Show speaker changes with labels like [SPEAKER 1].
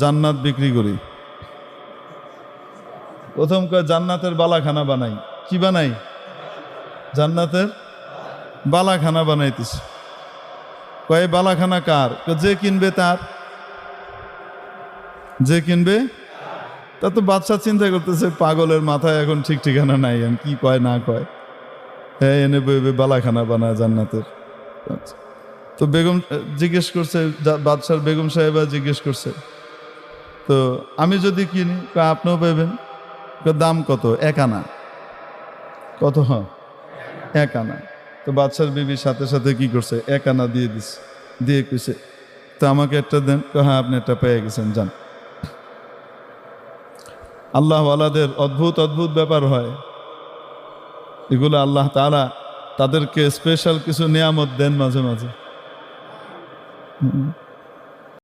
[SPEAKER 1] জান্নাত বিক্রি করি। প্রথম কয়, জান্নাতের বালাখানা বানাই। কি বানাই? জান্নাতের বালাখানা বানাইতেছে। কয় বালাখানা কার? যে কিনবে তার। যে কিনবে? তা তো বাচ্চা চিন্তা করতেছে, পাগলের মাথায় এখন ঠিক ঠিকানা নাই আমি কি কয়, না কয়। হ্যাঁ এনে বইবে বালাখানা বানায় জান্নাতের। তো বেগম, জিজ্ঞেস করছে বাদশার বেগম সাহেবা জিজ্ঞেস করছে তো আমি যদি কিনি আপনিও পাইবেন দাম কত? এক আনা। কত? এক আনা। তো বাদশার বিবির সাথে সাথে কি করছে? এক আনা দিয়ে দিছে। দিয়ে কইছে, তো আমাকে একটা দেন। হ্যাঁ আপনি একটা পেয়ে গেছেন, যান। আল্লাহ আলাদের অদ্ভুত অদ্ভুত ব্যাপার হয়। এগুলো আল্লাহ তারা তাদেরকে স্পেশাল কিছু নিয়ামত দেন মাঝে মাঝে।